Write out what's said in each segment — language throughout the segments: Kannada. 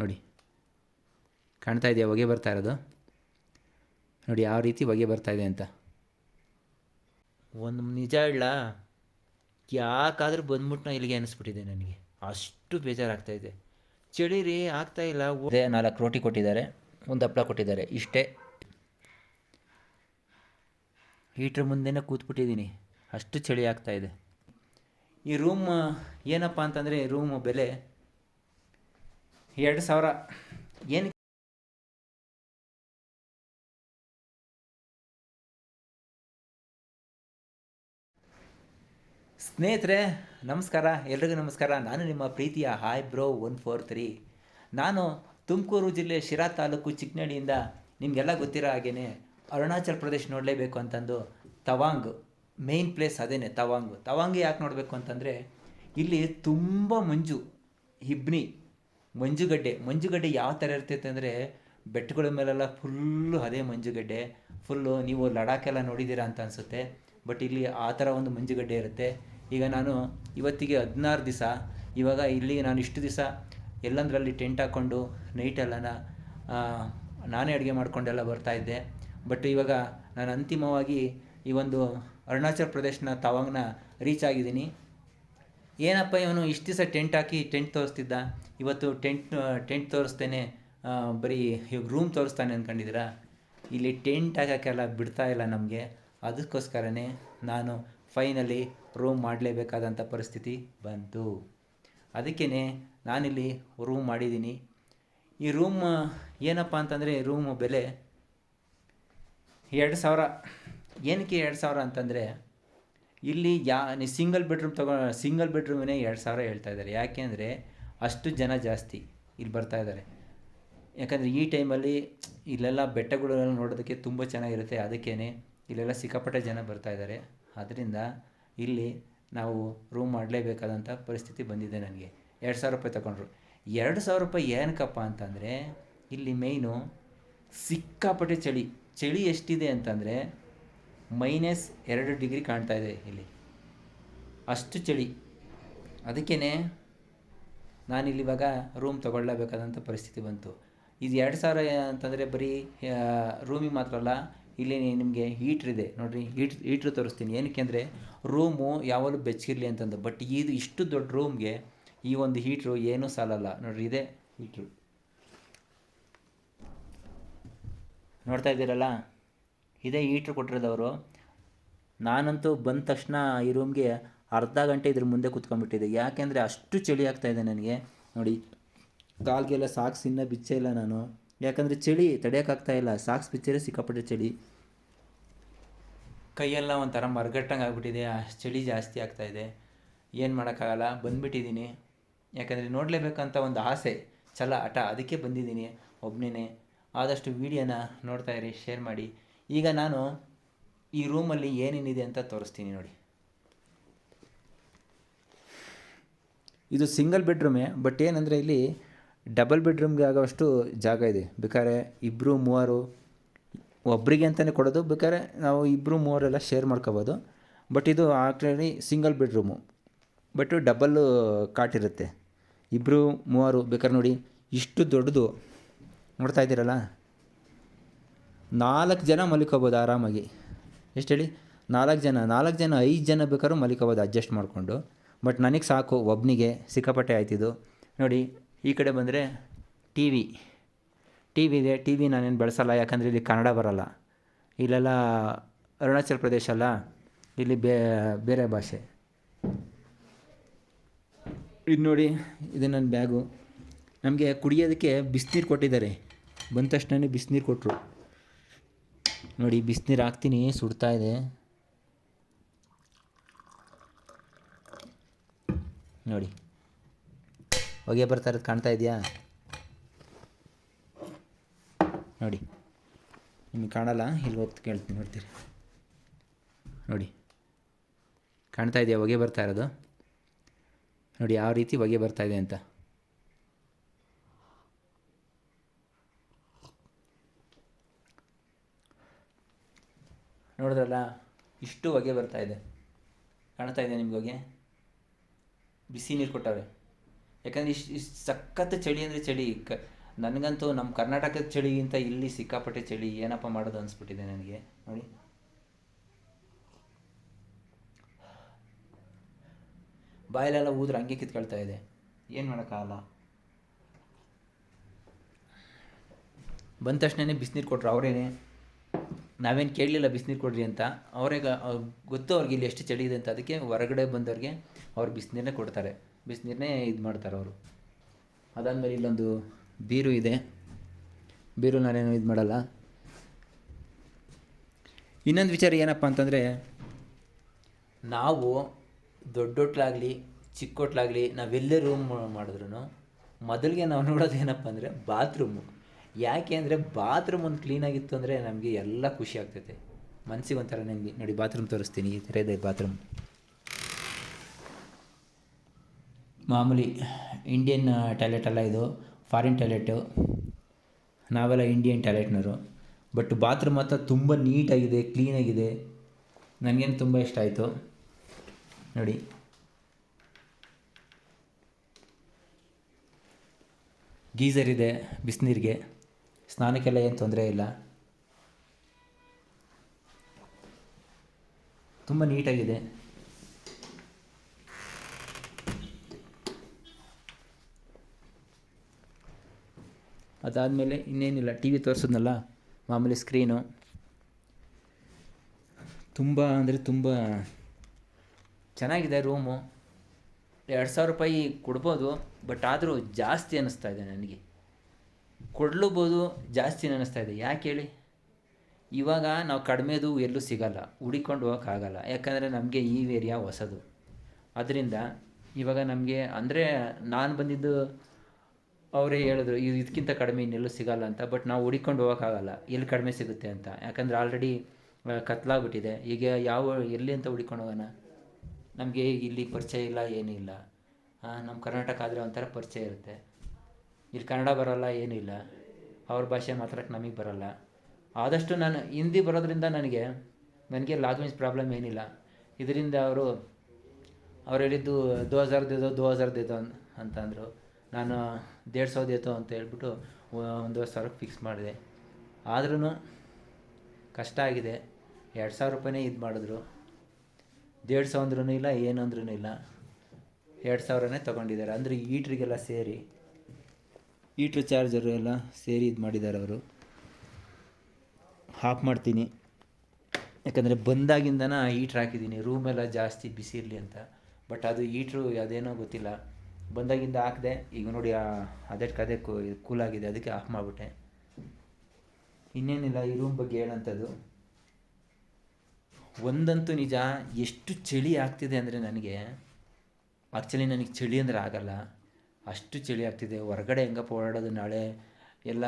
ನೋಡಿ. ಕಾಣ್ತಾ ಇದೆಯಾ? ಹೊಗೆ ಬರ್ತಾ ಇರೋದು. ನೋಡಿ, ಯಾವ ರೀತಿ ಹೊಗೆ ಬರ್ತಾ ಇದೆ ಅಂತ. ಒಂದು ನಿಜ ಇಲ್ಲ ಯಾಕಾದರೂ ಬಂದ್ಬಿಟ್ಟು ಇಲ್ಲಿಗೆ ಅನಿಸ್ಬಿಟ್ಟಿದೆ ನನಗೆ. ಅಷ್ಟು ಬೇಜಾರಾಗ್ತಾ ಇದೆ. ಚಳಿ ರೀ ಆಗ್ತಾ ಇಲ್ಲ. ಅದೇ ನಾಲ್ಕು ರೋಟಿ ಕೊಟ್ಟಿದ್ದಾರೆ. ಒಂದು ಹಪ್ಪಳ ಕೊಟ್ಟಿದ್ದಾರೆ. ಇಷ್ಟೇ. ಹೀಟ್ರ್ ಮುಂದೆನೇ ಕೂತ್ಬಿಟ್ಟಿದ್ದೀನಿ. ಅಷ್ಟು ಚಳಿ ಆಗ್ತಾ ಇದೆ. ಈ ರೂಮ್ ಏನಪ್ಪ ಅಂತಂದರೆ ರೂಮ್ ಬೆಲೆ ಎರಡು ಸಾವಿರ. ಏನು ಸ್ನೇಹಿತರೆ, ನಮಸ್ಕಾರ. ಎಲ್ರಿಗೂ ನಮಸ್ಕಾರ. ನಾನು ನಿಮ್ಮ ಪ್ರೀತಿಯ hi bro one four three ನಾನು ತುಮಕೂರು ಜಿಲ್ಲೆ ಶಿರಾ ತಾಲೂಕು ಚಿಕ್ಕನಹಳ್ಳಿಯಿಂದ ನಿಮಗೆಲ್ಲ ಗೊತ್ತಿರೋ ಹಾಗೇ ಅರುಣಾಚಲ್ ಪ್ರದೇಶ್ ನೋಡಲೇಬೇಕು ಅಂತಂದು ತವಾಂಗ್ ಮೇಯ್ನ್ ಪ್ಲೇಸ್ ಅದೇನೆ ತವಾಂಗ್. ತವಾಂಗ್ ಯಾಕೆ ನೋಡಬೇಕು ಅಂತಂದರೆ, ಇಲ್ಲಿ ತುಂಬ ಮಂಜು, ಹಿಬ್ನಿ ಮಂಜುಗಡ್ಡೆ ಮಂಜುಗಡ್ಡೆ ಯಾವ ಥರ ಇರ್ತೈತೆ ಅಂದರೆ ಬೆಟ್ಟಗಳ ಮೇಲೆಲ್ಲ ಫುಲ್ಲು ಅದೇ ಮಂಜುಗಡ್ಡೆ, ಫುಲ್ಲು ನೀವು ಲಡಾಖೆಲ್ಲ ನೋಡಿದ್ದೀರಾ ಅಂತ ಅನಿಸುತ್ತೆ. ಬಟ್ ಇಲ್ಲಿ ಆ ಥರ ಒಂದು ಮಂಜುಗಡ್ಡೆ ಇರುತ್ತೆ. ಈಗ ನಾನು ಇವತ್ತಿಗೆ ಹದಿನಾರು ದಿವಸ, ಇವಾಗ ಇಲ್ಲಿ ನಾನು ಇಷ್ಟು ದಿವಸ ಎಲ್ಲಂದ್ರಲ್ಲಿ ಟೆಂಟ್ ಹಾಕ್ಕೊಂಡು ನೈಟೆಲ್ಲನ ನಾನೇ ಅಡುಗೆ ಮಾಡ್ಕೊಂಡೆಲ್ಲ ಬರ್ತಾಯಿದ್ದೆ ಬಟ್ ಇವಾಗ ನಾನು ಅಂತಿಮವಾಗಿ ಈ ಒಂದು ಅರುಣಾಚಲ್ ಪ್ರದೇಶನ, ತವಾಂಗ್ನ ರೀಚ್ ಆಗಿದ್ದೀನಿ. ಏನಪ್ಪ ಇವನು ಇಷ್ಟು ದಿವಸ ಟೆಂಟ್ ಹಾಕಿ ಟೆಂಟ್ ತೋರಿಸ್ತಿದ್ದ? ಇವತ್ತು ಟೆಂಟ್ ಟೆಂಟ್ ತೋರಿಸ್ತೇನೆ ಬರೀ ಇವಾಗ ರೂಮ್ ತೋರಿಸ್ತಾನೆ ಅಂದ್ಕೊಂಡಿದ್ದೀರಾ? ಇಲ್ಲಿ ಟೆಂಟ್ ಹಾಕೋಕ್ಕೆಲ್ಲ ಬಿಡ್ತಾ ಇಲ್ಲ ನಮಗೆ. ಅದಕ್ಕೋಸ್ಕರನೇ ನಾನು ಫೈನಲಿ ರೂಮ್ ಮಾಡಲೇಬೇಕಾದಂಥ ಪರಿಸ್ಥಿತಿ ಬಂತು. ಅದಕ್ಕೇ ನಾನಿಲ್ಲಿ ರೂಮ್ ಮಾಡಿದ್ದೀನಿ. ಈ ರೂಮ್, ಏನಪ್ಪ ಅಂತಂದರೆ ರೂಮ್ ಬೆಲೆ ಎರಡು ಸಾವಿರ. ಏನಕ್ಕೆ ಎರಡು ಸಾವಿರ ಅಂತಂದರೆ ಇಲ್ಲಿ ಯಾ ಸಿಂಗಲ್ ಬೆಡ್ರೂಮ್ ತಗೋ ಸಿಂಗಲ್ ಬೆಡ್ರೂಮೇ ಎರಡು ಸಾವಿರ ಹೇಳ್ತಾ ಇದ್ದಾರೆ. ಯಾಕೆಂದರೆ ಅಷ್ಟು ಜನ ಜಾಸ್ತಿ ಇಲ್ಲಿ ಬರ್ತಾ ಇದ್ದಾರೆ. ಯಾಕಂದರೆ ಈ ಟೈಮಲ್ಲಿ ಇಲ್ಲೆಲ್ಲ ಬೆಟ್ಟಗಳೆಲ್ಲ ನೋಡೋದಕ್ಕೆ ತುಂಬ ಚೆನ್ನಾಗಿರುತ್ತೆ. ಅದಕ್ಕೇ ಇಲ್ಲೆಲ್ಲ ಸಿಕ್ಕಾಪಟ್ಟೆ ಜನ ಬರ್ತಾ ಇದ್ದಾರೆ. ಅದರಿಂದ ಇಲ್ಲಿ ನಾವು ರೂಮ್ ಮಾಡಲೇಬೇಕಾದಂಥ ಪರಿಸ್ಥಿತಿ ಬಂದಿದೆ ನನಗೆ. ಎರಡು ಸಾವಿರ ರೂಪಾಯಿ ತಗೊಂಡ್ರು. ಎರಡು ಸಾವಿರ ರೂಪಾಯಿ ಏನಕ್ಕಪ್ಪ ಅಂತಂದರೆ ಇಲ್ಲಿ ಮೇಯ್ನು ಸಿಕ್ಕಾಪಟ್ಟೆ ಚಳಿ. ಚಳಿ ಎಷ್ಟಿದೆ ಅಂತಂದರೆ ಮೈನಸ್ ಎರಡು ಡಿಗ್ರಿ ಕಾಣ್ತಾ ಇದೆ ಇಲ್ಲಿ. ಅಷ್ಟು ಚಳಿ. ಅದಕ್ಕೇ ನಾನಿಲ್ಲಿ ಇವಾಗ ರೂಮ್ ತಗೊಳ್ಳಬೇಕಾದಂಥ ಪರಿಸ್ಥಿತಿ ಬಂತು. ಇದು ಎರಡು ಸಾವಿರ ಅಂತಂದರೆ ಬರೀ ರೂಮಿಗೆ ಮಾತ್ರ ಅಲ್ಲ, ಇಲ್ಲಿ ನಿಮಗೆ ಹೀಟ್ರ್ ಇದೆ. ನೋಡಿರಿ ಹೀಟ್ ಹೀಟ್ರ್ ತೋರಿಸ್ತೀನಿ. ಏನಕ್ಕೆ ಅಂದರೆ ರೂಮು ಯಾವಾಗಲೂ ಬೆಚ್ಚಗಿರಲಿ ಅಂತಂದು. ಬಟ್ ಇದು ಇಷ್ಟು ದೊಡ್ಡ ರೂಮ್ಗೆ ಈ ಒಂದು ಹೀಟ್ರು ಏನೂ ಸಾಲಲ್ಲ. ನೋಡಿರಿ, ಇದೆ ಹೀಟ್ರು ನೋಡ್ತಾ ಇದ್ದೀರಲ್ಲ? ಇದೇ ಈಟ್ರ್ ಕೊಟ್ಟಿರೋದವರು. ನಾನಂತೂ ಬಂದ ತಕ್ಷಣ ಈ ರೂಮ್ಗೆ ಅರ್ಧ ಗಂಟೆ ಇದ್ರ ಮುಂದೆ ಕುತ್ಕೊಂಡ್ಬಿಟ್ಟಿದ್ದೆ. ಯಾಕೆಂದರೆ ಅಷ್ಟು ಚಳಿ ಇದೆ ನನಗೆ. ನೋಡಿ, ಕಾಲ್ಗೆಲ್ಲ ಸಾಕ್ಸ್ ಇನ್ನೂ ಬಿಚ್ಚೇ ಇಲ್ಲ ನಾನು. ಯಾಕಂದರೆ ಚಳಿ ತಡೆಯೋಕ್ಕಾಗ್ತಾಯಿಲ್ಲ ಸಾಕ್ಸ್ ಬಿಚ್ಚರೆ ಸಿಕ್ಕಾಪಟ್ಟೆ ಚಳಿ. ಕೈಯೆಲ್ಲ ಒಂಥರ ಮರಗಟ್ಟಂಗೆ ಆಗಿಬಿಟ್ಟಿದೆ. ಚಳಿ ಜಾಸ್ತಿ ಆಗ್ತಾಯಿದೆ ಏನು ಮಾಡೋಕ್ಕಾಗಲ್ಲ? ಬಂದುಬಿಟ್ಟಿದ್ದೀನಿ. ಯಾಕಂದರೆ ನೋಡಲೇಬೇಕಂತ ಒಂದು ಆಸೆ. ಛಲ, ಹಠ, ಅದಕ್ಕೆ ಬಂದಿದ್ದೀನಿ. ಒಬ್ಬನೇ ಆದಷ್ಟು ವೀಡಿಯೋನ ನೋಡ್ತಾಯಿರಿ ಶೇರ್ ಮಾಡಿ. ಈಗ ನಾನು ಈ ರೂಮಲ್ಲಿ ಏನೇನಿದೆ ಅಂತ ತೋರಿಸ್ತೀನಿ ನೋಡಿ. ಇದು ಸಿಂಗಲ್ ಬೆಡ್ರೂಮೇ ಬಟ್ ಏನಂದರೆ ಇಲ್ಲಿ ಡಬಲ್ ಬೆಡ್ರೂಮ್ಗೆ ಆಗೋವಷ್ಟು ಜಾಗ ಇದೆ. ಬೇಕಾದ್ರೆ ಇಬ್ಬರು ಮೂವರು ಒಬ್ಬರಿಗೆ ಅಂತಲೇ ಕೊಡೋದು, ಬೇಕಾದ್ರೆ ನಾವು ಇಬ್ಬರು ಮೂವರೆಲ್ಲ ಶೇರ್ ಮಾಡ್ಕೋಬೋದು. ಬಟ್ ಇದು actually single bedroom but double ಕಾಟಿರುತ್ತೆ ಇಬ್ಬರು ಮೂವರು, ಬೇಕಾದ್ರೆ ನೋಡಿ ಇಷ್ಟು ದೊಡ್ಡದು. ನೋಡ್ತಾ ಇದ್ದೀರಲ್ಲ? ನಾಲ್ಕು ಜನ ಮಲಿಕೋಬೋದು ಆರಾಮಾಗಿ. ಎಷ್ಟು ಹೇಳಿ? ನಾಲ್ಕು ಜನ ನಾಲ್ಕು ಜನ, ಐದು ಜನ ಬೇಕಾದ್ರೂ ಮಲ್ಕೋಬೋದು ಅಡ್ಜಸ್ಟ್ ಮಾಡಿಕೊಂಡು. ಬಟ್ ನನಗೆ ಸಾಕು ಒಬ್ಬನಿಗೆ ಸಿಕ್ಕಾಪಟ್ಟೆ ಆಯ್ತಿದ್ದು ನೋಡಿ, ಈ ಕಡೆ ಬಂದರೆ ಟಿ ವಿ. ಟಿ ವಿ ಇದೆ, ಟಿ ವಿ ನಾನೇನು ಬಳಸಲ್ಲ, ಯಾಕಂದರೆ ಇಲ್ಲಿ ಕನ್ನಡ ಬರಲ್ಲ. ಇಲ್ಲೆಲ್ಲ ಅರುಣಾಚಲ್ ಪ್ರದೇಶ ಅಲ್ಲ, ಇಲ್ಲಿ ಬೇ, ಬೇರೆ ಭಾಷೆ. ಇದು ನೋಡಿ, ಇದು ನನ್ನ ಬ್ಯಾಗು. ನಮಗೆ ಕುಡಿಯೋದಕ್ಕೆ ಬಿಸಿನೀರು ಕೊಟ್ಟಿದ್ದಾರೆ. ಬಂದ ತಕ್ಷಣ ಬಿಸಿನೀರು ಕೊಟ್ಟರು ನೋಡಿ, ಬಿಸಿನೀರು ಹಾಕ್ತೀನಿ, ಸುಡ್ತಾ ಇದೆ. ನೋಡಿ. ಹೊಗೆ ಬರ್ತಾ ಇರೋದು ಕಾಣ್ತಾ ಇದೆಯಾ? ನೋಡಿ. ನಿಮಗೆ ಕಾಣಲ್ಲ? ಇಲ್ಲಿ ಹೋಗ್ತಾ ಕೇಳ್ತೀನಿ, ನೋಡ್ತೀರಿ. ನೋಡಿ. ಕಾಣ್ತಾ ಇದೆಯಾ? ಹೊಗೆ ಬರ್ತಾ ಇರೋದು? ನೋಡಿ, ಯಾವ ರೀತಿ ಹೊಗೆ ಬರ್ತಾ ಇದೆ ಅಂತ. ನೋಡಿದ್ರಲ್ಲ, ಇಷ್ಟು ಹೊಗೆ ಬರ್ತಾ ಇದೆ. ಕಾಣ್ತಾ ಇದೆ ನಿಮ್ಗೆ ಹೊಗೆ? ಬಿಸಿ ನೀರು ಕೊಟ್ಟವ್ರೆ. ಯಾಕಂದರೆ ಇಷ್ಟು ಇಷ್ಟು ಸಖತ್ತು ಚಳಿ ಅಂದರೆ ಚಳಿ. ಕ, ನನಗಂತೂ ನಮ್ಮ ಕರ್ನಾಟಕದ ಚಳಿಗಿಂತ ಇಲ್ಲಿ ಸಿಕ್ಕಾಪಟ್ಟೆ ಚಳಿ. ಏನಪ್ಪ ಮಾಡೋದು ಅನಿಸ್ಬಿಟ್ಟಿದೆ ನನಗೆ. ನೋಡಿ. ಬಾಯಲೆಲ್ಲ ಊದ್ರೆ ಹಂಗೆ ಕಿತ್ಕೊಳ್ತಾ ಇದೆ. ಏನು ಮಾಡೋಕ್ಕಾಗಲ್ಲ ಬಂದ ತಕ್ಷಣನೇ ಬಿಸಿನೀರು ಕೊಟ್ರು. ಅವರೇನೆ? ನಾವೇನು ಕೇಳಲಿಲ್ಲ ಬಿಸಿನೀರು ಕೊಡ್ರಿ ಅಂತ. ಅವ್ರಿಗೆ ಗೊತ್ತು ಅವ್ರಿಗೆ ಇಲ್ಲಿ ಎಷ್ಟು ಚಳಿ ಇದೆ ಅಂತ. ಅದಕ್ಕೆ ಹೊರಗಡೆ ಬಂದವ್ರಿಗೆ ಅವ್ರು ಬಿಸಿನೀರನ್ನೇ ಕೊಡ್ತಾರೆ. ಬಿಸಿನೀರನ್ನೇ ಇದು ಮಾಡ್ತಾರೆ ಅವರು. ಅದಾದಮೇಲೆ ಇಲ್ಲೊಂದು ಬೀರು ಇದೆ. ಬೀರು ನಾನೇನು ಇದು ಮಾಡಲ್ಲ. ಇನ್ನೊಂದು ವಿಚಾರ ಏನಪ್ಪ ಅಂತಂದರೆ, ನಾವು ದೊಡ್ಡೊಟ್ಲಾಗಲಿ, ಚಿಕ್ಕೋಟ್ಲಾಗಲಿ ನಾವೆಲ್ಲೇ ರೂಮ್ ಮಾಡಿದ್ರು ಮೊದಲಿಗೆ ನಾವು ನೋಡೋದು ಏನಪ್ಪ ಅಂದರೆ ಬಾತ್ರೂಮು ಯಾಕೆ ಅಂದರೆ ಬಾತ್ರೂಮ್ ಒಂದು ಕ್ಲೀನಾಗಿತ್ತು ಅಂದರೆ ನಮಗೆ ಎಲ್ಲ ಖುಷಿ ಆಗ್ತೈತೆ. ಮನಸ್ಸಿಗೆ ಒಂಥರ ನನಗೆ ನೋಡಿ ಬಾತ್ರೂಮ್ ತೋರಿಸ್ತೀನಿ, ಈ ಥರ ಇದೆ ಬಾತ್ರೂಮ್. ಮಾಮೂಲಿ ಇಂಡಿಯನ್ ಟಾಯ್ಲೆಟ್ ಅಲ್ಲ ಇದು ಫಾರಿನ್ ಟಾಯ್ಲೆಟು ನಾವೆಲ್ಲ ಇಂಡಿಯನ್ ಟಾಯ್ಲೆಟ್ನವರು ಬಟ್ ಬಾತ್ರೂಮ್ ಮಾತ್ರ ತುಂಬ ನೀಟಾಗಿದೆ ಕ್ಲೀನಾಗಿದೆ ನನಗೇನು ತುಂಬ ಇಷ್ಟ ಆಯಿತು. ನೋಡಿ. ಗೀಸರ್ ಇದೆ, ಬಿಸಿನೀರಿಗೆ. ಸ್ನಾನಕ್ಕೆಲ್ಲ ಏನು ತೊಂದರೆ ಇಲ್ಲ. ತುಂಬ ನೀಟಾಗಿದೆ. ಅದಾದಮೇಲೆ ಇನ್ನೇನಿಲ್ಲ, ಟಿ ವಿ ತೋರಿಸಿದ್ನಲ್ಲ, ಮಾಮೂಲಿ ಸ್ಕ್ರೀನು ತುಂಬ ಅಂದರೆ ತುಂಬ ಚೆನ್ನಾಗಿದೆ ರೂಮು ಎರಡು ಸಾವಿರ ರೂಪಾಯಿ ಕೊಡ್ಬೋದು ಬಟ್ ಆದರೂ ಜಾಸ್ತಿ ಅನ್ನಿಸ್ತಾ ಇದೆ ನನಗೆ. ಕೊಡ್ಲೂಬೋದು ಜಾಸ್ತಿ ಅನ್ನಿಸ್ತಾ ಇದೆ. ಯಾಕೆ ಹೇಳಿ? ಇವಾಗ ನಾವು ಕಡಿಮೆದು ಎಲ್ಲೂ ಸಿಗಲ್ಲ. ಹುಡಿಕೊಂಡು ಹೋಗೋಕ್ಕಾಗಲ್ಲ. ಯಾಕಂದರೆ ನಮಗೆ ಈ ಏರಿಯಾ ಹೊಸದು. ಅದರಿಂದ ಇವಾಗ ನಮಗೆ ಅಂದರೆ ನಾನು ಬಂದಿದ್ದು ಅವರೇ ಹೇಳಿದ್ರು, ಇದು ಇದಕ್ಕಿಂತ ಕಡಿಮೆ ಇನ್ನೆಲ್ಲೂ ಸಿಗಲ್ಲ ಅಂತ, ಬಟ್ ನಾವು ಹುಡಿಕೊಂಡು ಹೋಗೋಕ್ಕಾಗಲ್ಲ. ಎಲ್ಲಿ ಕಡಿಮೆ ಸಿಗುತ್ತೆ ಅಂತ. ಯಾಕಂದರೆ ಆಲ್ರೆಡಿ ಕತ್ಲಾಗ್ಬಿಟ್ಟಿದೆ. ಈಗ ಯಾವ, ಎಲ್ಲಿ ಅಂತ ಹುಡ್ಕೊಂಡು ಹೋಗೋಣ? ನಮಗೆ ಇಲ್ಲಿ ಪರಿಚಯ ಇಲ್ಲ, ಏನೂ ಇಲ್ಲ. ನಮ್ಮ ಕರ್ನಾಟಕ ಆದರೆ ಒಂಥರ ಪರಿಚಯ ಇರುತ್ತೆ. ಇಲ್ಲಿ ಕನ್ನಡ ಬರೋಲ್ಲ ಏನಿಲ್ಲ ಅವ್ರ ಭಾಷೆ ಮಾತಾಡೋಕ್ಕೆ ನಮಗೆ ಬರೋಲ್ಲ. ಆದಷ್ಟು ನಾನು ಹಿಂದಿ ಬರೋದ್ರಿಂದ ನನಗೆ ನನಗೆ ಲ್ಯಾಂಗ್ವೇಜ್ ಪ್ರಾಬ್ಲಮ್ ಏನಿಲ್ಲ. ಇದರಿಂದ ಅವರು, ಅವ್ರು ಹೇಳಿದ್ದು ದೋ ಹಜಾರ್ ದೇದೋ, ದೋ ಹಜಾರ್ ದೇದೋ ಅಂತ ಅಂದರು. ನಾನು ದೇಡ್ ಸಾವಿರದ ದೇತೋ ಅಂತ ಹೇಳ್ಬಿಟ್ಟು ಒಂದು ಸಾವಿರಕ್ಕೆ ಫಿಕ್ಸ್ ಮಾಡಿದೆ. ಆದ್ರೂ ಕಷ್ಟ ಆಗಿದೆ. ಎರಡು ಸಾವಿರ ರೂಪಾಯಿನೇ ಇದು ಮಾಡಿದ್ರು. ದೇಡ್ ಸಾವಿರ ಅಂದ್ರೂ ಇಲ್ಲ ಏನಂದ್ರೂ ಇಲ್ಲ. ಎರಡು ಸಾವಿರನೇ ತೊಗೊಂಡಿದ್ದಾರೆ. ಅಂದರೆ ಈಟ್ರಿಗೆಲ್ಲ ಸೇರಿ ಈಟ್ರ್ ಚಾರ್ಜರು ಎಲ್ಲ ಸೇರಿ ಇದು ಮಾಡಿದ್ದಾರೆ ಅವರು. ಆಫ್ ಮಾಡ್ತೀನಿ. ಯಾಕಂದರೆ ಬಂದಾಗಿಂದನ ಹೀಟ್ರ್ ಹಾಕಿದ್ದೀನಿ. ರೂಮೆಲ್ಲ ಜಾಸ್ತಿ ಬಿಸಿ ಇರಲಿ ಅಂತ. ಬಟ್ ಅದು ಹೀಟ್ರು ಅದೇನೋ ಗೊತ್ತಿಲ್ಲ. ಬಂದಾಗಿಂದ ಹಾಕಿದೆ. ಈಗ ನೋಡಿ ಅದಕ್ಕೆ ಅದೇ ಕೂಲಾಗಿದೆ ಅದಕ್ಕೆ ಆಫ್ ಮಾಡಿಬಿಟ್ಟೆ. ಇನ್ನೇನಿಲ್ಲ, ಈ ರೂಮ್ ಬಗ್ಗೆ ಹೇಳೋಂಥದ್ದು. ಒಂದಂತೂ ನಿಜ, ಎಷ್ಟು ಚಳಿ ಆಗ್ತಿದೆ ಅಂದರೆ ನನಗೆ. ಆ್ಯಕ್ಚುಲಿ ನನಗೆ ಚಳಿ ಅಂದರೆ ಆಗಲ್ಲ. ಅಷ್ಟು ಚಳಿ ಆಗ್ತಿದೆ, ಹೊರಗಡೆ ಹೆಂಗಪ್ಪ ಓಡಾಡೋದು ನಾಳೆ? ಎಲ್ಲ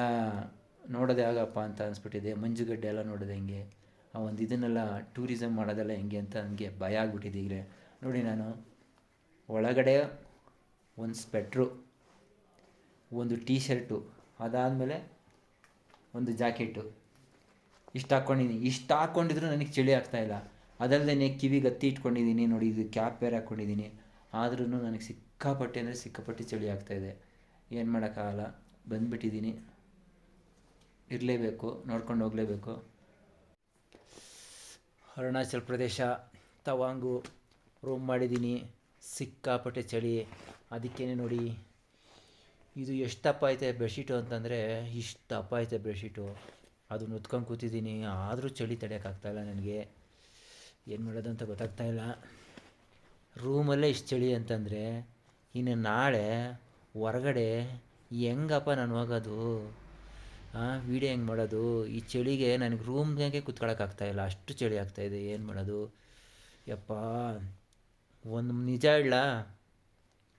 ನೋಡೋದೇ ಆಗಪ್ಪ ಅಂತ ಅನಿಸ್ಬಿಟ್ಟಿದೆ, ಮಂಜುಗಡ್ಡೆ ಎಲ್ಲ ನೋಡೋದು ಹೆಂಗೆ? ಆ ಒಂದು ಇದನ್ನೆಲ್ಲ ಟೂರಿಸಮ್ ಮಾಡೋದೆಲ್ಲ ಹೆಂಗೆ ಅಂತ ನನಗೆ ಭಯ ಆಗ್ಬಿಟ್ಟಿದೆ ಈಗಲೇ. ನೋಡಿ ನಾನು, ಒಳಗಡೆ ಒಂದು ಸ್ವೆಟ್ರು ಒಂದು ಟೀ ಶರ್ಟು ಅದಾದಮೇಲೆ ಒಂದು ಜಾಕೆಟು ಇಷ್ಟು ಹಾಕ್ಕೊಂಡಿದ್ದೀನಿ ಇಷ್ಟು ಹಾಕ್ಕೊಂಡಿದ್ರು ನನಗೆ ಚಳಿ ಆಗ್ತಾಯಿಲ್ಲ ಅದಲ್ಲದೆ ಕಿವಿಗೆ ಹತ್ತಿ ಇಟ್ಕೊಂಡಿದ್ದೀನಿ ನೋಡಿ ಇದು ಕ್ಯಾಪ್ ಬೇರೆ ಹಾಕ್ಕೊಂಡಿದ್ದೀನಿ ಆದ್ರೂ ನನಗೆ ಸಿಕ್ಕಾಪಟ್ಟೆ ಅಂದರೆ ಸಿಕ್ಕಾಪಟ್ಟೆ ಚಳಿ ಆಗ್ತಾಯಿದೆ ಏನು ಮಾಡೋಕ್ಕಾಗಲ್ಲ. ಬಂದುಬಿಟ್ಟಿದ್ದೀನಿ ಇರಲೇಬೇಕು. ನೋಡ್ಕೊಂಡು ಹೋಗಲೇಬೇಕು. ಅರುಣಾಚಲ ಪ್ರದೇಶ, ತವಾಂಗು ರೂಮ್ ಮಾಡಿದ್ದೀನಿ ಸಿಕ್ಕಾಪಟ್ಟೆ ಚಳಿ. ಅದಕ್ಕೇನೆ ನೋಡಿ, ಇದು ಎಷ್ಟು ದಪ್ಪ ಐತೆ ಬೆಡ್ಶೀಟು ಅಂತಂದರೆ, ಇಷ್ಟು ದಪ್ಪ ಐತೆ ಬೆಡ್ಶೀಟು. ಅದು ನುತ್ಕೊಂಡು ಕೂತಿದ್ದೀನಿ ಆದರೂ ಚಳಿ ತಡೆಯೋಕ್ಕಾಗ್ತಾಯಿಲ್ಲ ನನಗೆ. ಏನು ಮಾಡೋದು ಅಂತ ಗೊತ್ತಾಗ್ತಾಯಿಲ್ಲ ರೂಮಲ್ಲೇ ಇಷ್ಟು ಚಳಿ ಅಂತಂದರೆ ಇನ್ನು ನಾಳೆ ಹೊರಗಡೆ ಹೆಂಗಪ್ಪ ನಾನು ಹೋಗೋದು? ವೀಡಿಯೋ ಹೆಂಗೆ ಮಾಡೋದು? ಈ ಚಳಿಗೆ ನನಗೆ ರೂಮ್ನಾಗೆ ಕೂತ್ಕೊಳ್ಳೋಕ್ಕಾಗ್ತಾಯಿಲ್ಲ ಅಷ್ಟು ಚಳಿ ಆಗ್ತಾಯಿದೆ ಏನು ಮಾಡೋದು? ಯಪ್ಪ, ಒಂದು ನಿಜ ಇಲ್ಲ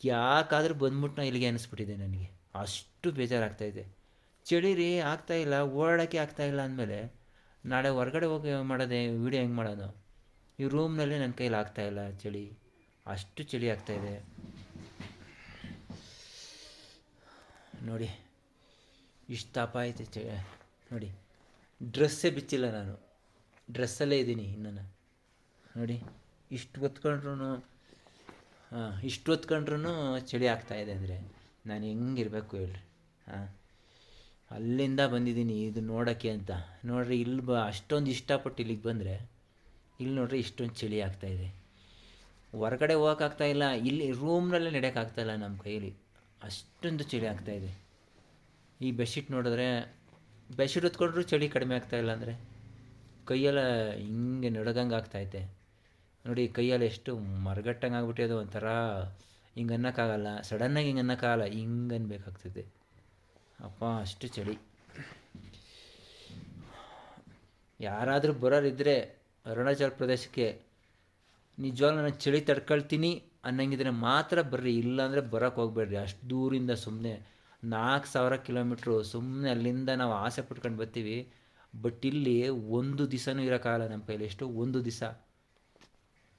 ಯಾಕಾದರೂ ಬಂದ್ಬಿಟ್ಟು ನಾ ಇಲ್ಲಿಗೆ ಅನಿಸ್ಬಿಟ್ಟಿದೆ ನನಗೆ. ಅಷ್ಟು ಬೇಜಾರಾಗ್ತಾಯಿದೆ ಚಳಿ ರೀ ಆಗ್ತಾಯಿಲ್ಲ ಓಡಾಡೋಕ್ಕೆ ಆಗ್ತಾಯಿಲ್ಲ ಅಂದಮೇಲೆ ನಾಳೆ ಹೊರಗಡೆ ಹೋಗಿ ಮಾಡೋದೆ ವೀಡಿಯೋ ಹೆಂಗೆ ಮಾಡೋದು? ಈ ರೂಮ್ನಲ್ಲಿ ನನ್ನ ಕೈಲಿ ಆಗ್ತಾಯಿಲ್ಲ ಚಳಿ. ಅಷ್ಟು ಚಳಿ ಆಗ್ತಾಯಿದೆ ನೋಡಿ ಇಷ್ಟು ತಾಪ ಚ, ನೋಡಿ. ಡ್ರೆಸ್ಸೇ ಬಿಚ್ಚಿಲ್ಲ ನಾನು. ಡ್ರೆಸ್ಸಲ್ಲೇ ಇದ್ದೀನಿ ಇನ್ನೂ ನೋಡಿ, ಇಷ್ಟು ಹೊತ್ಕೊಂಡ್ರು ಇಷ್ಟು ಹೊತ್ಕೊಂಡ್ರೂ ಚಳಿ ಆಗ್ತಾಯಿದೆ ಅಂದರೆ ನಾನು ಹೆಂಗಿರಬೇಕು ಹೇಳ್ರಿ, ಹಾಂ. ಅಲ್ಲಿಂದ ಬಂದಿದ್ದೀನಿ ಇದು ನೋಡೋಕ್ಕೆ ಅಂತ. ನೋಡ್ರಿ, ಇಲ್ಲಿ ಬ, ಅಷ್ಟೊಂದು ಇಷ್ಟಪಟ್ಟು ಇಲ್ಲಿಗೆ ಬಂದರೆ, ಇಲ್ಲಿ ನೋಡ್ರಿ ಇಷ್ಟೊಂದು ಚಳಿ ಆಗ್ತಾಯಿದೆ ಹೊರಗಡೆ ಹೋಗೋಕ್ಕಾಗ್ತಾಯಿಲ್ಲ ಇಲ್ಲಿ ರೂಮ್ನಲ್ಲೇ ನಡೆಯೋಕ್ಕಾಗ್ತಾಯಿಲ್ಲ ನಮ್ಮ ಕೈಯಲ್ಲಿ ಅಷ್ಟೊಂದು ಚಳಿ ಆಗ್ತಾಯಿದೆ ಈ ಬೆಡ್ಶೀಟ್ ನೋಡಿದ್ರೆ, ಬೆಡ್ಶೀಟ್ ಹೊತ್ಕೊಂಡ್ರೂ ಚಳಿ ಕಡಿಮೆ ಆಗ್ತಾ ಇಲ್ಲ ಅಂದರೆ, ಕೈಯೆಲ್ಲ ಹಿಂಗೆ ನಡಗಂಗೆ ಆಗ್ತೈತೆ ನೋಡಿ, ಕೈಯಲ್ಲಿ ಎಷ್ಟು ಮರಗಟ್ಟಂಗೆ ಆಗ್ಬಿಟ್ಟಿದೆ ಒಂಥರ ಹಿಂಗೆ ಅನ್ನೋಕ್ಕಾಗಲ್ಲ, ಸಡನ್ನಾಗಿ ಹಿಂಗೆ ಅನ್ನೋಕ್ಕಾಗಲ್ಲ, ಹಿಂಗೆ ಅನ್ಬೇಕಾಗ್ತದೆ. ಅಪ್ಪ, ಅಷ್ಟು ಚಳಿ. ಯಾರಾದರೂ ಬರೋರಿದ್ದರೆ ಅರುಣಾಚಲ ಪ್ರದೇಶಕ್ಕೆ ನಿಜವಾಗ್ಲೂ ನಾನು ಚಳಿ ತಡ್ಕೊಳ್ತೀನಿ. ಅನ್ನಂಗಿದ್ರೆ ಮಾತ್ರ ಬರ್ರಿ, ಇಲ್ಲಾಂದರೆ ಬರೋಕ್ಕೆ ಹೋಗ್ಬೇಡ್ರಿ. ಅಷ್ಟು ದೂರಿಂದ ಸುಮ್ಮನೆ ನಾಲ್ಕು ಸಾವಿರ ಕಿಲೋಮೀಟ್ರು ಸುಮ್ಮನೆ ಅಲ್ಲಿಂದ ನಾವು ಆಸೆ ಪಟ್ಕೊಂಡು ಬರ್ತೀವಿ. ಬಟ್ ಇಲ್ಲಿ ಒಂದು ದಿವಸನೂ ಇರೋಕ್ಕಾಗಲ್ಲ ನಮ್ಮ ಕೈಲಿ, ಎಷ್ಟು? ಒಂದು ದಿವಸ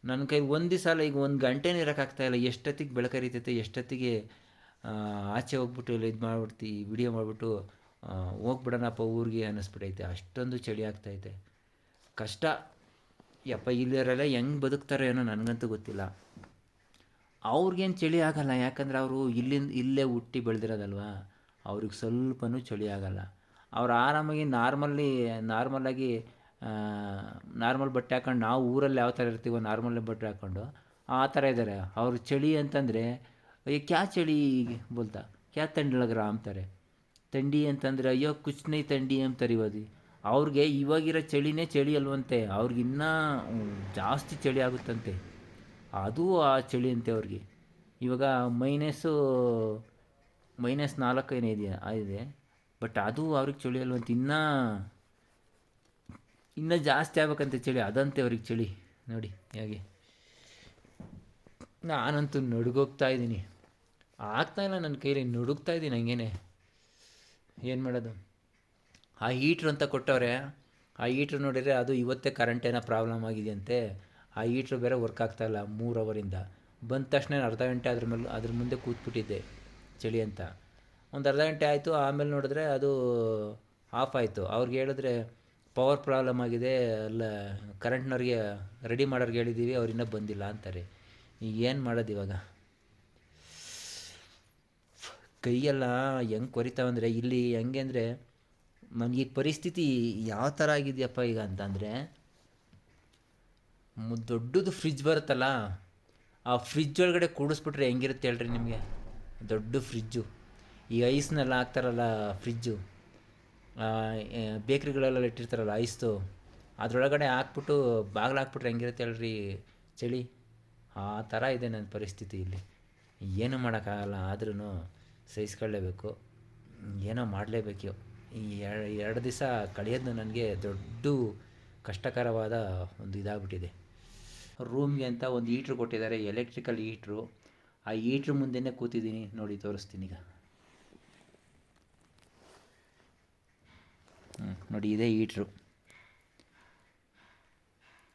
ನನ್ನ ಕೈ ಒಂದು ದಿವಸ ಅಲ್ಲ, ಈಗ ಒಂದು ಗಂಟೆನೂ ಇರೋಕ್ಕಾಗ್ತಾಯಿಲ್ಲ ಎಷ್ಟೊತ್ತಿಗೆ ಬೆಳಕರಿತೈತೆ ಎಷ್ಟೊತ್ತಿಗೆ ಆಚೆ ಹೋಗ್ಬಿಟ್ಟು ಇಲ್ಲ ಇದು ಮಾಡ್ಬಿಡ್ತಿ, ವಿಡಿಯೋ ಮಾಡಿಬಿಟ್ಟು ಹೋಗ್ಬಿಡೋಣಪ್ಪ ಊರಿಗೆ ಅನ್ನಿಸ್ಬಿಟ್ಟೈತೆ ಅಷ್ಟೊಂದು ಚಳಿ ಆಗ್ತೈತೆ. ಕಷ್ಟ. ಯಪ್ಪ, ಇಲ್ಲಿರಲ್ಲ ಹೆಂಗೆ ಬದುಕ್ತಾರೋ ಏನೋ ನನಗಂತೂ ಗೊತ್ತಿಲ್ಲ. ಅವ್ರಿಗೇನು ಚಳಿ ಆಗಲ್ಲ, ಯಾಕಂದ್ರೆ ಅವರು ಇಲ್ಲಿಂದ ಇಲ್ಲೇ ಹುಟ್ಟಿ ಬೆಳೆದಿರೋದಲ್ವಾ? ಅವ್ರಿಗೆ ಸ್ವಲ್ಪನೂ ಚಳಿ ಆಗಲ್ಲ. ಅವ್ರು ಆರಾಮಾಗಿ ನಾರ್ಮಲ್ಲಿ ನಾರ್ಮಲಾಗಿ ನಾರ್ಮಲ್ ಬಟ್ಟೆ ಹಾಕೊಂಡು ನಾವು ಊರಲ್ಲಿ ಯಾವ ಥರ ಇರ್ತೀವೋ ನಾರ್ಮಲ್ ಬಟ್ಟೆ ಹಾಕ್ಕೊಂಡು ಆ ಥರ ಇದ್ದಾರೆ ಅವ್ರ ಚಳಿ ಅಂತಂದರೆ, ಅಯ್ಯೋ ಕ್ಯಾ ಚಳಿ ಬೋಲ್ತಾ? ಕ್ಯಾ ತಂಡಿ ಲಗ್ ರहा ಅಂತಾರೆ ತಂಡಿ ಅಂತಂದರೆ, ಅಯ್ಯೋ ಕುಚ್ನೈ ತಂಡಿ ಅಂತಾರೆ ಇವಾಗ ಅವ್ರಿಗೆ ಇವಾಗಿರೋ ಚಳಿನೇ ಚಳಿ ಅಲ್ವಂತೆ. ಅವ್ರಿಗಿನ್ನೂ ಜಾಸ್ತಿ ಚಳಿ ಆಗುತ್ತಂತೆ. ಅದು ಆ ಚಳಿ ಅಂತೆ ಅವ್ರಿಗೆ ಇವಾಗ ಮೈನಸ್ಸು ಮೈನಸ್ ನಾಲ್ಕು ಏನೋ ಇದೆಯಾ ಇದೆ. ಬಟ್ ಅದು ಅವ್ರಿಗೆ ಚಳಿ ಅಲ್ವಂತ ಇನ್ನೂ ಇನ್ನೂ ಜಾಸ್ತಿ ಆಗ್ಬೇಕಂತ ಚಳಿ, ಅದಂತೆ ಅವ್ರಿಗೆ ಚಳಿ. ನೋಡಿ, ಹೇಗೆ. ನಾನಂತೂ ನಡುಗೋಗ್ತಾ ಇದ್ದೀನಿ. ಆಗ್ತಾಯಿಲ್ಲ ನನ್ನ ಕೈಲಿ, ನಡುಗ್ತಾ ಇದ್ದೀನಿ ಹಂಗೇನೆ. ಏನು ಮಾಡೋದು? ಆ ಹೀಟ್ರ್ ಅಂತ ಕೊಟ್ಟವ್ರೆ, ಆ ಹೀಟ್ರ್ ನೋಡಿದರೆ ಅದು ಇವತ್ತೇ ಕರೆಂಟ್ ಏನೋ ಪ್ರಾಬ್ಲಮ್ ಆಗಿದೆಯಂತೆ. ಆ ಈಟ್ರ್ ಬೇರೆ ವರ್ಕ್ ಆಗ್ತಾಯಿಲ್ಲ ಮೂರು ಅವರಿಂದ ಬಂದ ತಕ್ಷಣ ಅರ್ಧ ಗಂಟೆ ಅದ್ರ ಮೇಲೆ, ಅದ್ರ ಮುಂದೆ ಕೂತ್ಬಿಟ್ಟಿದ್ದೆ ಚಳಿ ಅಂತ. ಒಂದು ಅರ್ಧ ಗಂಟೆ ಆಯಿತು, ಆಮೇಲೆ ನೋಡಿದ್ರೆ ಅದು ಆಫ್ ಆಯಿತು. ಅವ್ರಿಗೆ ಹೇಳಿದ್ರೆ ಪವರ್ ಪ್ರಾಬ್ಲಮ್ ಆಗಿದೆ ಅಲ್ಲ ಕರೆಂಟ್ನವ್ರಿಗೆ ರೆಡಿ ಮಾಡೋರ್ಗೆ ಹೇಳಿದ್ದೀವಿ ಅವ್ರು ಇನ್ನೂ ಬಂದಿಲ್ಲ ಅಂತಾರೆ. ಈಗ ಏನು ಮಾಡೋದು ಇವಾಗ? ಕೈಯೆಲ್ಲ ಹೆಂಗೆ ಕೊರಿತಾವಂದರೆ ಇಲ್ಲಿ ಹೆಂಗೆ ಅಂದರೆ, ನನಗೆ ಪರಿಸ್ಥಿತಿ ಯಾವ ಥರ ಆಗಿದೆಯಪ್ಪ ಈಗ ಅಂತಂದರೆ ದೊಡ್ಡದು ಫ್ರಿಜ್ ಬರುತ್ತಲ್ಲ, ಆ ಫ್ರಿಜ್ ಒಳಗಡೆ ಕೂಡಿಸ್ಬಿಟ್ರೆ ಹೆಂಗಿರುತ್ತೆ ಹೇಳ್ರಿ ನಿಮಗೆ? ದೊಡ್ಡ ಫ್ರಿಜ್ಜು ಈ ಐಸ್ನೆಲ್ಲ ಹಾಕ್ತಾರಲ್ಲ ಫ್ರಿಜ್ಜು ಬೇಕ್ರಿಗಳೆಲ್ಲ ಇಟ್ಟಿರ್ತಾರಲ್ಲ ಐಸ್ದು ಅದರೊಳಗಡೆ ಹಾಕ್ಬಿಟ್ಟು ಬಾಗಿಲು ಹಾಕ್ಬಿಟ್ರೆ ಹೆಂಗಿರುತ್ತೆ ಹೇಳ್ರಿ ಚಳಿ? ಆ ಥರ ಇದೆ ನನ್ನ ಪರಿಸ್ಥಿತಿ ಇಲ್ಲಿ. ಏನೂ ಮಾಡೋಕ್ಕಾಗಲ್ಲ ಆದ್ರೂ ಸಹಿಸ್ಕೊಳ್ಳೇಬೇಕು. ಏನೋ ಮಾಡಲೇಬೇಕು. ಈ ಎರಡು ದಿವಸ ಕಳೆಯೋದು ನನಗೆ ದೊಡ್ಡ ಕಷ್ಟಕರವಾದ ಒಂದು ಇದಾಗ್ಬಿಟ್ಟಿದೆ. ರೂಮ್ಗೆ ಅಂತ ಒಂದು ಹೀಟ್ರ್ ಕೊಟ್ಟಿದ್ದಾರೆ ಎಲೆಕ್ಟ್ರಿಕಲ್ ಹೀಟ್ರು. ಆ ಹೀಟ್ರ್ ಮುಂದೆನೇ ಕೂತಿದ್ದೀನಿ. ನೋಡಿ, ತೋರಿಸ್ತೀನಿ ಈಗ. ಹ್ಞೂ ನೋಡಿ, ಇದೇ ಹೀಟ್ರು.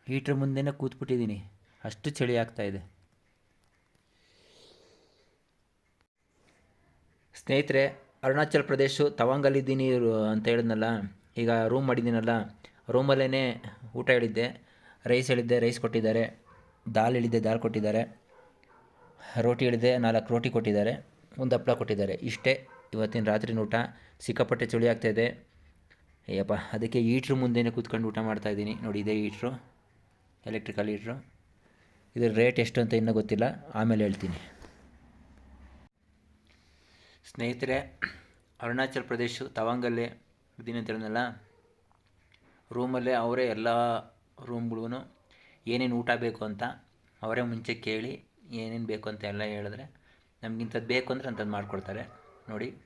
ಹೀಟ್ರ್ ಮುಂದೆನೇ ಕೂತ್ಬಿಟ್ಟಿದ್ದೀನಿ. ಅಷ್ಟು ಚಳಿ ಆಗ್ತಾ ಇದೆ. ಸ್ನೇಹಿತರೆ, ಅರುಣಾಚಲ್ ಪ್ರದೇಶ ತವಾಂಗಲ್ಲಿದ್ದೀನಿ ಅಂತ ಹೇಳಿದ್ನಲ್ಲ, ಈಗ ರೂಮ್ ಮಾಡಿದ್ದೀನಲ್ಲ ರೂಮಲ್ಲೇ ಊಟ ಹೇಳಿದ್ದೆ. ರೈಸ್ ಹೇಳಿದ್ದೆ ರೈಸ್ ಕೊಟ್ಟಿದ್ದಾರೆ, ದಾಲ್ ಹೇಳಿದ್ದೆ, ದಾಲ್ ಕೊಟ್ಟಿದ್ದಾರೆ, ರೋಟಿ ಹೇಳಿದ್ದೆ, ನಾಲ್ಕು ರೋಟಿ ಕೊಟ್ಟಿದ್ದಾರೆ, ಒಂದು ಹಪ್ಪಳ ಕೊಟ್ಟಿದ್ದಾರೆ. ಇಷ್ಟೇ, ಇವತ್ತಿನ ರಾತ್ರಿನ ಊಟ. ಸಿಕ್ಕಾಪಟ್ಟೆ ಚಳಿ ಆಗ್ತಾಯಿದೆ ಅಯ್ಯಪ್ಪ, ಅದಕ್ಕೆ ಈಟ್ರ್ ಮುಂದೆನೇ ಕೂತ್ಕೊಂಡು ಊಟ ಮಾಡ್ತಾಯಿದ್ದೀನಿ ನೋಡಿ, ಇದೇ ಈಟ್ರು ಎಲೆಕ್ಟ್ರಿಕಲ್ ಈಟ್ರು ಇದ್ರ ರೇಟ್ ಎಷ್ಟು ಅಂತ ಇನ್ನೂ ಗೊತ್ತಿಲ್ಲ. ಆಮೇಲೆ ಹೇಳ್ತೀನಿ. ಸ್ನೇಹಿತರೆ, ಅರುಣಾಚಲ್ ಪ್ರದೇಶ, ತವಾಂಗಲ್ಲೇ ಇದ್ದೀನಿ ರೂಮಲ್ಲೇ ಅವರೇ ಎಲ್ಲ ರೂಮ್ಗಳಿಗೂ ಏನೇನು ಊಟ ಬೇಕು ಅಂತ ಅವರೇ ಮುಂಚೆ ಕೇಳಿ ಏನೇನು ಬೇಕು ಅಂತ ಎಲ್ಲ ಹೇಳಿದ್ರೆ ನಮಗಿಂಥದ್ದು ಬೇಕು ಅಂದರೆ ಅಂಥದ್ದು ಮಾಡಿಕೊಡ್ತಾರೆ. ನೋಡಿ,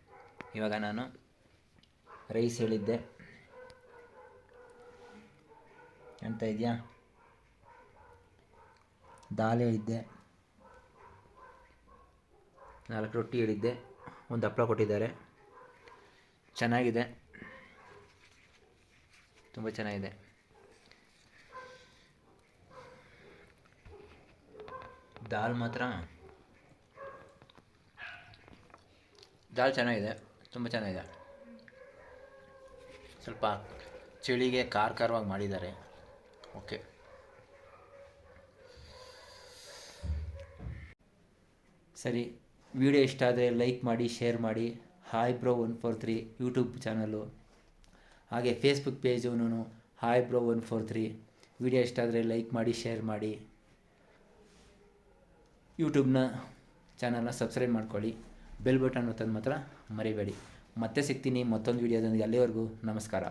ಇವಾಗ ನಾನು ರೈಸ್ ಹೇಳಿದ್ದೆ. ಅಂತ ಇದೆಯಾ? ದಾಲ್ ಹೇಳಿದ್ದೆ. ನಾಲ್ಕು ರೊಟ್ಟಿ ಹೇಳಿದ್ದೆ. ಒಂದು ಹಪ್ಪಳ ಕೊಟ್ಟಿದ್ದಾರೆ. ಚೆನ್ನಾಗಿದೆ. ತುಂಬ ಚೆನ್ನಾಗಿದೆ. ದಾಲ್ ಮಾತ್ರ. ದಾಲ್ ಚೆನ್ನಾಗಿದೆ, ತುಂಬ ಚೆನ್ನಾಗಿದೆ. ಸ್ವಲ್ಪ ಚಳಿಗೆ ಖಾರ ಖಾರವಾಗಿ ಮಾಡಿದ್ದಾರೆ. ಓಕೆ. ಸರಿ, ವಿಡಿಯೋ ಇಷ್ಟ ಆದರೆ ಲೈಕ್ ಮಾಡಿ, ಶೇರ್ ಮಾಡಿ. Hi bro one four three YouTube channel ಹಾಗೆ Facebook page hi bro one four three. Video ಇಷ್ಟ ಆದರೆ ಲೈಕ್ ಮಾಡಿ, ಶೇರ್ ಮಾಡಿ. ಯೂಟ್ಯೂಬ್ನ ಚಾನಲ್ನ ಸಬ್ಸ್ಕ್ರೈಬ್ ಮಾಡ್ಕೊಳ್ಳಿ. ಬೆಲ್ ಬಟನ್ ಒತ್ತೋದು ಮಾತ್ರ ಮರಿಬೇಡಿ. ಮತ್ತೆ ಸಿಗ್ತೀನಿ ಮತ್ತೊಂದು ವೀಡಿಯೋದೊಂದಿಗೆ. ಅಲ್ಲಿವರೆಗೂ ನಮಸ್ಕಾರ.